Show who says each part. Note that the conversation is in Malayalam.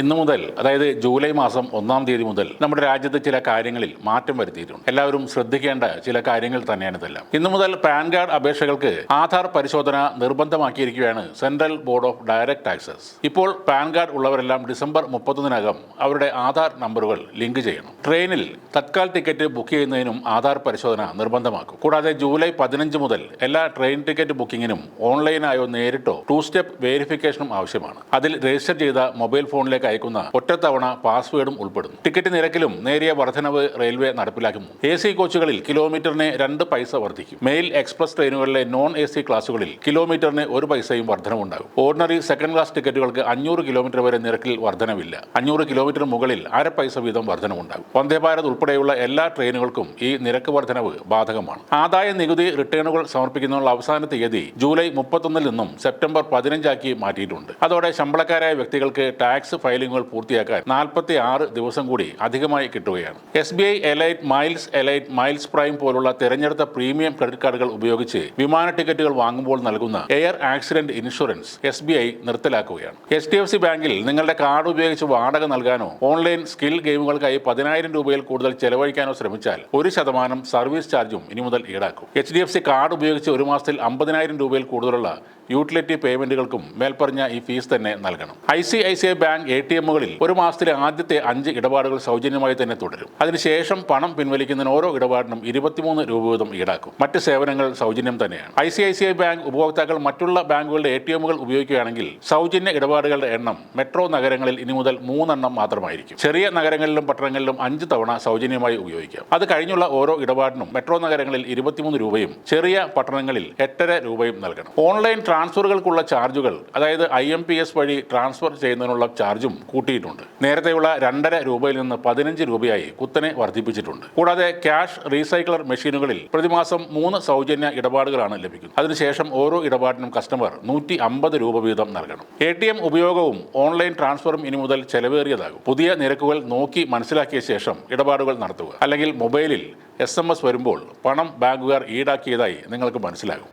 Speaker 1: ഇന്നു മുതൽ അതായത് ജൂലൈ മാസം ഒന്നാം തീയതി മുതൽ നമ്മുടെ രാജ്യത്ത് ചില കാര്യങ്ങളിൽ മാറ്റം വരുത്തിയിട്ടുണ്ട്. എല്ലാവരും ശ്രദ്ധിക്കേണ്ട ചില കാര്യങ്ങൾ തന്നെയാണ് ഇതെല്ലാം. ഇന്നു മുതൽ പാൻ കാർഡ് അപേക്ഷകൾക്ക് ആധാർ പരിശോധന നിർബന്ധമാക്കിയിരിക്കുകയാണ് central board of direct taxes. ഇപ്പോൾ പാൻ കാർഡ് ഉള്ളവരെല്ലാം ഡിസംബർ മുപ്പത്തൊന്നിനകം അവരുടെ ആധാർ നമ്പറുകൾ ലിങ്ക് ചെയ്യണം. ട്രെയിനിൽ തത്കാൽ ടിക്കറ്റ് ബുക്ക് ചെയ്യുന്നതിനും ആധാർ പരിശോധന നിർബന്ധമാക്കും. കൂടാതെ ജൂലൈ പതിനഞ്ച് മുതൽ എല്ലാ ട്രെയിൻ ടിക്കറ്റ് ബുക്കിങ്ങിനും ഓൺലൈനായോ നേരിട്ടോ ടു സ്റ്റെപ്പ് വെരിഫിക്കേഷനും ആവശ്യമാണ്. അതിൽ രജിസ്റ്റർ ചെയ്ത മൊബൈൽ ഫോണിലേക്ക് അയക്കുന്ന ഒറ്റത്തവണ പാസ്വേഡും ഉൾപ്പെടുന്നു. ടിക്കറ്റ് നിരക്കിലും നേരിയ വർധനവ് റെയിൽവേ നടപ്പിലാക്കുന്നു. എ സി കോച്ചുകളിൽ കിലോമീറ്ററിന് രണ്ട് പൈസ വർദ്ധിക്കും. മെയിൽ എക്സ്പ്രസ് ട്രെയിനുകളിലെ നോൺ എ സി ക്ലാസുകളിൽ കിലോമീറ്ററിന് ഒരു പൈസയും വർധനവുണ്ടാകും. ഓർഡിനറി സെക്കൻഡ് ക്ലാസ് ടിക്കറ്റുകൾക്ക് അഞ്ഞൂറ് കിലോമീറ്റർ വരെ നിരക്കിൽ വർധനവില്ല. അഞ്ഞൂറ് കിലോമീറ്റർ മുകളിൽ അര പൈസ വീതം വർധനവുണ്ടാകും. വന്ദേ ഭാരത് ഉൾപ്പെടെയുള്ള എല്ലാ ട്രെയിനുകൾക്കും ഈ നിരക്ക് വർധനവ് ബാധകമാണ്. ആദായ നികുതി റിട്ടേണുകൾ സമർപ്പിക്കുന്നതിനുള്ള അവസാന തീയതി ജൂലൈ മുപ്പത്തൊന്നിൽ നിന്നും സെപ്റ്റംബർ പതിനഞ്ചാക്കി മാറ്റിയിട്ടുണ്ട്. അതോടെ ശമ്പളക്കാരായ വ്യക്തികൾക്ക് ടാക്സ് ഫയലിംഗുകൾ പൂർത്തിയാക്കാൻ നാൽപ്പത്തി ആറ് ദിവസം കൂടി അധികമായി കിട്ടുകയാണ്. S B I elite miles elite miles prime പോലുള്ള തിരഞ്ഞെടുത്ത പ്രീമിയം ക്രെഡിറ്റ് കാർഡുകൾ ഉപയോഗിച്ച് വിമാന ടിക്കറ്റുകൾ വാങ്ങുമ്പോൾ നൽകുന്ന air accident insurance S B I നിർത്തലാക്കുകയാണ്. H D F C ബാങ്കിൽ നിങ്ങളുടെ കാർഡ് ഉപയോഗിച്ച് വാടക നൽകാനോ ഓൺലൈൻ സ്കിൽ ഗെയിമുകൾക്കായി പതിനായിരം രൂപയിൽ കൂടുതൽ ചെലവഴിക്കാനോ ശ്രമിച്ചാൽ ഒരു ശതമാനം സർവീസ് ചാർജും ഇനി മുതൽ ഈടാക്കും. H D F C card ഉപയോഗിച്ച് ഒരു മാസത്തിൽ അമ്പതിനായിരം രൂപയിൽ കൂടുതലുള്ള യൂട്ടിലിറ്റി പേയ്മെന്റുകൾക്കും മേൽപ്പറഞ്ഞ ഈ ഫീസ് തന്നെ നൽകണം. I C I C I bank A T എമ്മുകളിൽ ഒരു മാസത്തിലെ ആദ്യത്തെ അഞ്ച് ഇടപാടുകൾ സൗജന്യമായി തന്നെ തുടരും. അതിനുശേഷം പണം പിൻവലിക്കുന്നതിന് ഓരോ ഇടപാടിനും ഇരുപത്തിമൂന്ന് രൂപ വീതം ഈടാക്കും. മറ്റ് സേവനങ്ങൾ സൗജന്യം തന്നെയാണ്. I C I C I bank ഉപഭോക്താക്കൾ മറ്റുള്ള ബാങ്കുകളുടെ എ ടി എമ്മുകൾ ഉപയോഗിക്കുകയാണെങ്കിൽ സൗജന്യ ഇടപാടുകളുടെ എണ്ണം മെട്രോ നഗരങ്ങളിൽ ഇനി മുതൽ മൂന്നെണ്ണം മാത്രമായിരിക്കും. ചെറിയ നഗരങ്ങളിലും പട്ടണങ്ങളിലും അഞ്ച് തവണ സൗജന്യമായി ഉപയോഗിക്കാം. അത് കഴിഞ്ഞുള്ള ഓരോ ഇടപാടിനും മെട്രോ നഗരങ്ങളിൽ ഇരുപത്തിമൂന്ന് രൂപയും ചെറിയ പട്ടണങ്ങളിൽ എട്ടര രൂപയും നൽകണം. ഓൺലൈൻ ട്രാൻസ്ഫറുകൾക്കുള്ള ചാർജുകൾ അതായത് ഐ എം പി എസ് വഴി ട്രാൻസ്ഫർ ചെയ്യുന്നതിനുള്ള ചാർജും കൂട്ടിയിട്ടുണ്ട്. നേരത്തെയുള്ള രണ്ടര രൂപയിൽ നിന്ന് പതിനഞ്ച് രൂപയായി കുത്തനെ വർദ്ധിപ്പിച്ചിട്ടുണ്ട്. കൂടാതെ ക്യാഷ് റീസൈക്ലർ മെഷീനുകളിൽ പ്രതിമാസം മൂന്ന് സൗജന്യ ഇടപാടുകളാണ് ലഭിക്കുന്നത്. അതിനുശേഷം ഓരോ ഇടപാടിനും കസ്റ്റമർ നൂറ്റി അമ്പത് രൂപ വീതം നൽകണം. എ ടി എം ഉപയോഗവും ഓൺലൈൻ ട്രാൻസ്ഫറും ഇനി മുതൽ ചെലവേറിയതാകും. പുതിയ നിരക്കുകൾ നോക്കി മനസ്സിലാക്കിയ ശേഷം ഇടപാടുകൾ നടത്തുക. അല്ലെങ്കിൽ മൊബൈലിൽ എസ് വരുമ്പോൾ പണം ബാങ്കുകാർ ഈടാക്കിയതായി നിങ്ങൾക്ക് മനസ്സിലാകും.